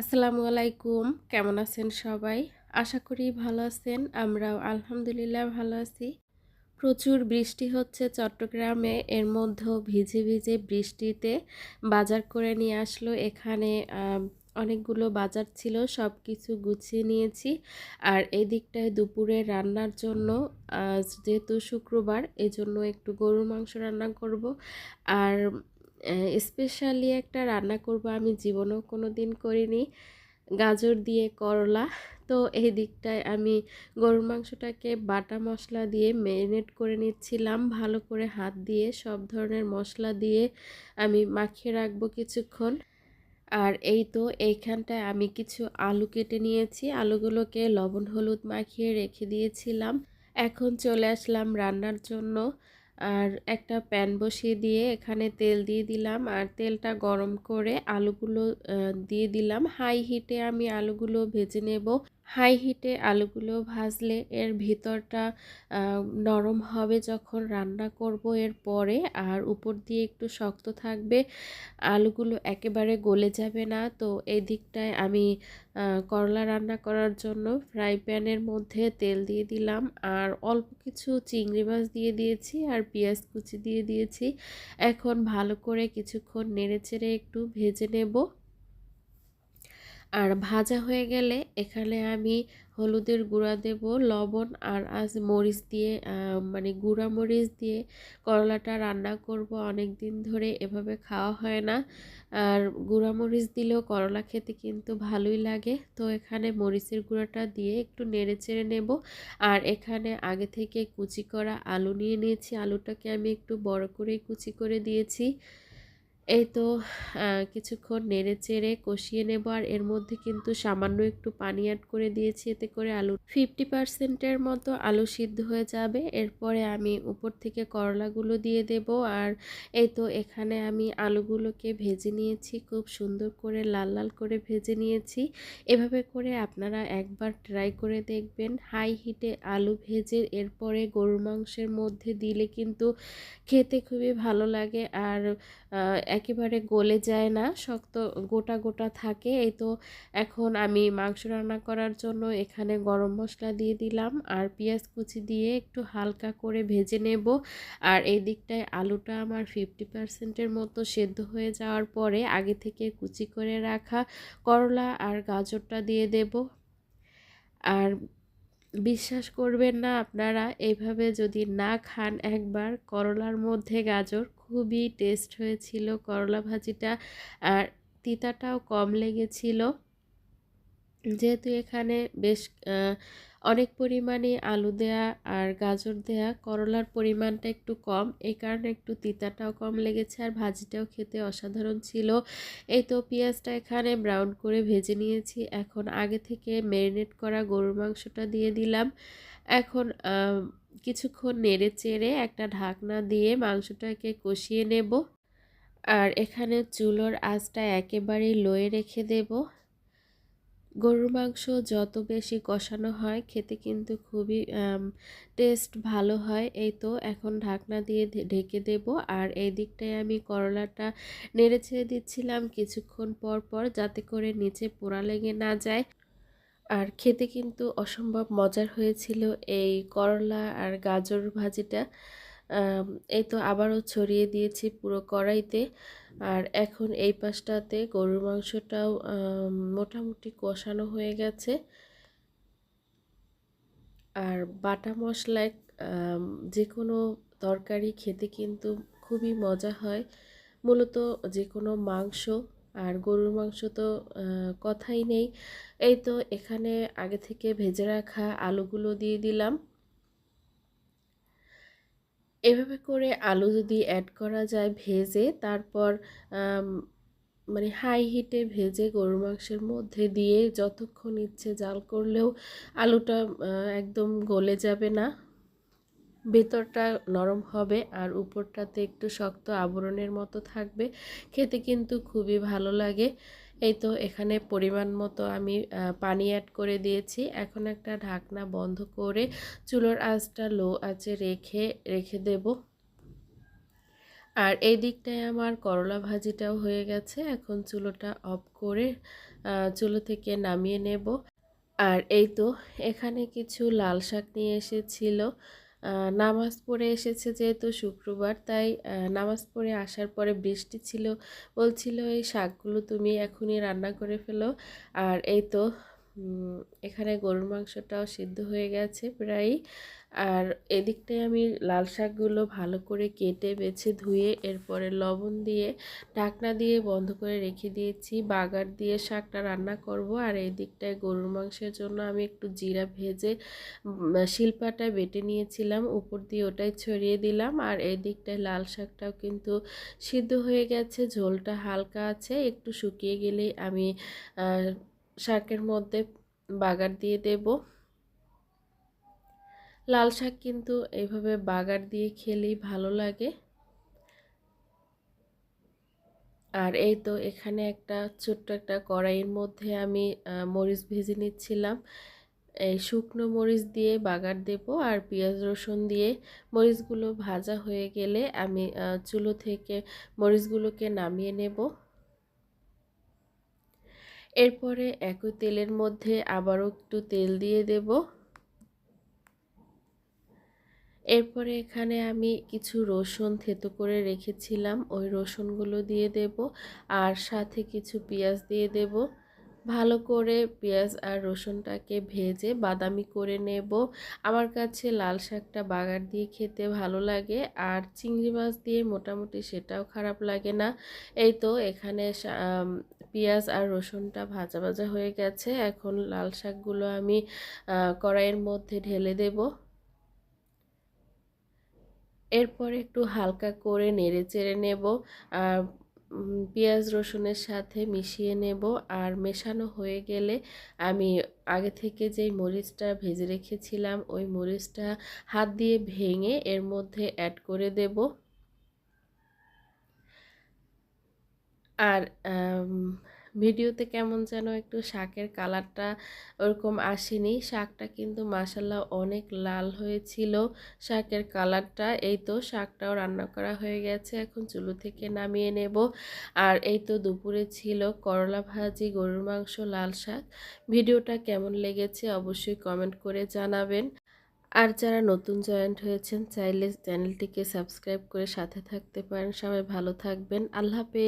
আসসালামু আলাইকুম, কেমন আছেন সবাই? আশা করি ভালো আছেন, আমরাও আলহামদুলিল্লাহ ভালো আছি। প্রচুর বৃষ্টি হচ্ছে চট্টগ্রামে, এর মধ্যেও ভিজে ভিজে বৃষ্টিতে বাজার করে নিয়ে আসলো। এখানে অনেকগুলো বাজার ছিল সব কিছু গুছিয়ে নিয়েছি। আর এই দিকটায় দুপুরে রান্নার জন্য যেহেতু শুক্রবার, এজন্য একটু গরুর মাংস রান্না করব। আর স্পেশালি একটা রান্না করব আমি জীবনেও কোনো দিন করিনি। গাজর দিয়ে করলা। তো এই দিকটায় আমি গরুর মাংসটাকে বাটা মশলা দিয়ে ম্যারিনেট করে নিচ্ছিলাম। ভালো করে হাত দিয়ে সব ধরনের মশলা দিয়ে আমি মাখিয়ে রাখব কিছুক্ষণ। আর এই তো এইখানটায় আমি কিছু আলু কেটে নিয়েছি। আলুগুলোকে লবণ, হলুদ মাখিয়ে রেখে দিয়েছিলাম। এখন চলে আসলাম রান্নার জন্য। আর একটা প্যান বসিয়ে দিয়ে এখানে তেল দিয়ে দিলাম। আর তেলটা গরম করে আলুগুলো দিয়ে দিলাম। হাই হিটে আমি আলুগুলো ভেজে নেব। হাই হিটে আলুগুলো ভাজলে এর ভিতরটা নরম হবে যখন রান্না করব এর পরে আর উপর দিয়ে একটু শক্ত থাকবে। আলুগুলো একেবারে গলে যাবে না। তো এই দিকটায় আমি করলা রান্না করার জন্য ফ্রাই প্যানের মধ্যে তেল দিয়ে দিলাম আর অল্প কিছু চিংড়ি মাছ দিয়ে দিয়েছি আর পেঁয়াজ কুচি দিয়ে দিয়েছি। এখন ভালো করে কিছুক্ষণ নেড়ে চেড়ে একটু ভেজে নেব। আর ভাজা হয়ে গেলে এখানে আমি হলুদের গুঁড়া দেব, লবণ আর আজ মরিচ দিয়ে মানে গুঁড়া মরিচ দিয়ে করলাটা রান্না করব। অনেক দিন ধরে এভাবে খাওয়া হয় না। আর গুঁড়া মরিচ দিলেও করলা খেতে কিন্তু ভালোই লাগে। তো এখানে মরিচের গুঁড়াটা দিয়ে একটু নেড়ে চেড়ে নেব। আর এখানে আগে থেকে কুচি করা আলু নিয়ে নিয়েছি। আলুটাকে আমি একটু বড় করেই কুচি করে দিয়েছি। এই তো কিছুক্ষণ নেড়ে চেড়ে কষিয়ে নেব আর এর মধ্যে কিন্তু সামান্য একটু পানি অ্যাড করে দিয়েছি। এতে করে আলু ফিফটি পার্সেন্টের মতো আলু সিদ্ধ হয়ে যাবে। এরপরে আমি উপর থেকে করলাগুলো দিয়ে দেব আর এই তো, এখানে আমি আলুগুলোকে ভেজে নিয়েছি। খুব সুন্দর করে লাল লাল করে ভেজে নিয়েছি। এভাবে করে আপনারা একবার ট্রাই করে দেখবেন। হাই হিটে আলু ভেজে এরপরে গরুর মাংসের মধ্যে দিলে কিন্তু খেতে খুবই ভালো লাগে। আর একেবারে গলে যায় না, শক্ত গোটা গোটা থাকে। এই তো এখন আমি মাংস রান্না করার জন্য এখানে গরম মশলা দিয়ে দিলাম আর পেঁয়াজ কুচি দিয়ে একটু হালকা করে ভেজে নেব। আর এই দিকটায় আলুটা আমার ফিফটি পার্সেন্টের মতো সেদ্ধ হয়ে যাওয়ার পরে আগে থেকে কুচি করে রাখা করলা আর গাজরটা দিয়ে দেব। আর বিশ্বাস করবেন না আপনারা এইভাবে যদি না খান একবার, করলার মধ্যে গাজর খুবই টেস্ট হয়েছিল, করলা ভাজিটা, আর তিতাটাও কম লেগেছিল। যেহেতু এখানে বেশ অনেক পরিমাণে আলু দেয়া আর গাজর দেয়া, করলার পরিমাণটা একটু কম। এই কারণে একটু তিতাটাও কম লেগেছে আর ভাজিটাও খেতে অসাধারণ ছিল। এই তো পেঁয়াজটা এখানে ব্রাউন করে ভেজে নিয়েছি। এখন আগে থেকে ম্যারিনেট করা গরুর মাংসটা দিয়ে দিলাম। এখন কিছুক্ষণ নেড়ে চেড়ে একটা ঢাকনা দিয়ে মাংসটাকে কষিয়ে নেব। আর এখানে চুলোর আঁচটা একেবারেই লয়ে রেখে দেব। গরুর মাংস যত বেশি কষানো হয়, খেতে কিন্তু খুবই টেস্ট ভালো হয়। এই তো এখন ঢাকনা দিয়ে ঢেকে দেব। আর এই দিকটায় আমি করলাটা নেড়ে ছেড়ে দিচ্ছিলাম কিছুক্ষণ পর পর যাতে করে নিচে পোড়া লেগে না যায়। আর খেতে কিন্তু অসম্ভব মজার হয়েছিল এই করলা আর গাজর ভাজিটা। এই তো আবারও ছড়িয়ে দিয়েছি পুরো কড়াইতে। আর এখন এই পাশটাতে গরুর মাংসটাও মোটামুটি কষানো হয়ে গেছে। আর বাটা মশলায় যে কোনো তরকারি খেতে কিন্তু খুবই মজা হয়। মূলত যে কোনো মাংস আর গরুর মাংস তো কথাই নেই। এই তো এখানে আগে থেকে ভেজে রাখা আলুগুলো দিয়ে দিলাম। এভাবে করে আলু যদি অ্যাড করা যায় ভেজে, তারপর মানে হাই হিটে ভেজে গরুর মাংসের মধ্যে দিয়ে যতক্ষণ ইচ্ছে জাল করলেও আলুটা একদম গলে যাবে না। ভেতরটা নরম হবে আর উপরটাতে একটু শক্ত আবরণের মতো থাকবে। খেতে কিন্তু খুবই ভালো লাগে। এই তো এখানে পরিমাণ মতো আমি পানি অ্যাড করে দিয়েছি। এখন একটা ঢাকনা বন্ধ করে চুলোর আঁচটা লো আঁচে রেখে রেখে দেব। আর এই দিকটায় আমার করলা ভাজিটাও হয়ে গেছে। এখন চুলোটা অফ করে চুলো থেকে নামিয়ে নেব। আর এই তো এখানে কিছু লাল শাক নিয়ে এসেছিল। নামাজ পড়ে এসেছে যেহেতু শুক্রবার, তাই নামাজ পড়ে আসার পরে বৃষ্টি ছিল, বলছিল, এই শাকগুলো তুমি এখনই রান্না করে ফেলো। আর এই তো এখানে গরুর মাংসটাও সিদ্ধ হয়ে গেছে প্রায় আর এদিকটায় আমি লাল শাকগুলো ভালো করে কেটে বেছে ধুয়ে এরপরে লবণ দিয়ে ঢাকনা দিয়ে বন্ধ করে রেখে দিয়েছি। বাগার দিয়ে শাকটা রান্না করব। আর এদিকটায় গরুর মাংসের জন্য আমি একটু জিরা ভেজে উম, শিলপাটায় বেটে নিয়েছিলাম। উপর দিয়ে ওটাই ছড়িয়ে দিলাম। আর এদিকটায় লাল শাকটাও কিন্তু সিদ্ধ হয়ে গেছে। ঝোলটা হালকা আছে। একটু শুকিয়ে গেলেই আমি শাকের মধ্যে বাগার দিয়ে দেব। লাল শাক কিন্তু এইভাবে বাগার দিয়ে খেলেই ভালো লাগে। আর এই তো এখানে একটা ছোট্ট একটা কড়াইয়ের মধ্যে আমি মরিচ ভেজে নিচ্ছিলাম। এই শুকনো মরিচ দিয়ে বাগার দেব আর পেঁয়াজ রসুন দিয়ে। মরিচগুলো ভাজা হয়ে গেলে আমি চুলো থেকে মরিচগুলোকে নামিয়ে নেব। এরপরে একই তেলের মধ্যে আবারও একটু তেল দিয়ে দেব। এরপরে এখানে আমি কিছু রসুন থেতো করে রেখেছিলাম, ওই রসুনগুলো দিয়ে দেব আর সাথে কিছু পেঁয়াজ দিয়ে দেব। ভালো করে পেঁয়াজ আর রসুনটাকে ভেজে বাদামি করে নেব। আমার কাছে লাল শাকটা বাগার দিয়ে খেতে ভালো লাগে আর চিংড়ি মাছ দিয়ে মোটামুটি সেটাও খারাপ লাগে না। এই তো এখানে পেঁয়াজ আর রসুনটা ভাজা ভাজা হয়ে গেছে। এখন লাল শাকগুলো আমি কড়াইয়ের মধ্যে ঢেলে দেব। এরপরে একটু হালকা করে নেড়ে চেড়ে নেব। পেঁয়াজ রসুনের সাথে মিশিয়ে নেব আর মেশানো হয়ে গেলে আমি আগে থেকে যেই মরিচটা ভেজে রেখেছিলাম, ওই মরিচটা হাত দিয়ে ভেঙে এর মধ্যে অ্যাড করে দেব। আর ভিডিওতে কেমন যেন একটু শাকের কালারটা ওরকম আসেনি। শাকটা কিন্তু মাসাল্লাহ অনেক লাল হয়েছিল। শাকের কালারটা, এই তো শাকটাও রান্না করা হয়ে গেছে। এখন চুলো থেকে নামিয়ে নেব। আর এই তো দুপুরে ছিল করলা ভাজি, গরুর মাংস, লাল শাক। ভিডিওটা কেমন লেগেছে অবশ্যই কমেন্ট করে জানাবেন। আর যারা নতুন জয়েন্ট হয়েছেন, চাইলে চ্যানেলটিকে সাবস্ক্রাইব করে সাথে থাকতে পারেন। সবাই ভালো থাকবেন। আল্লাহ হাফেজ।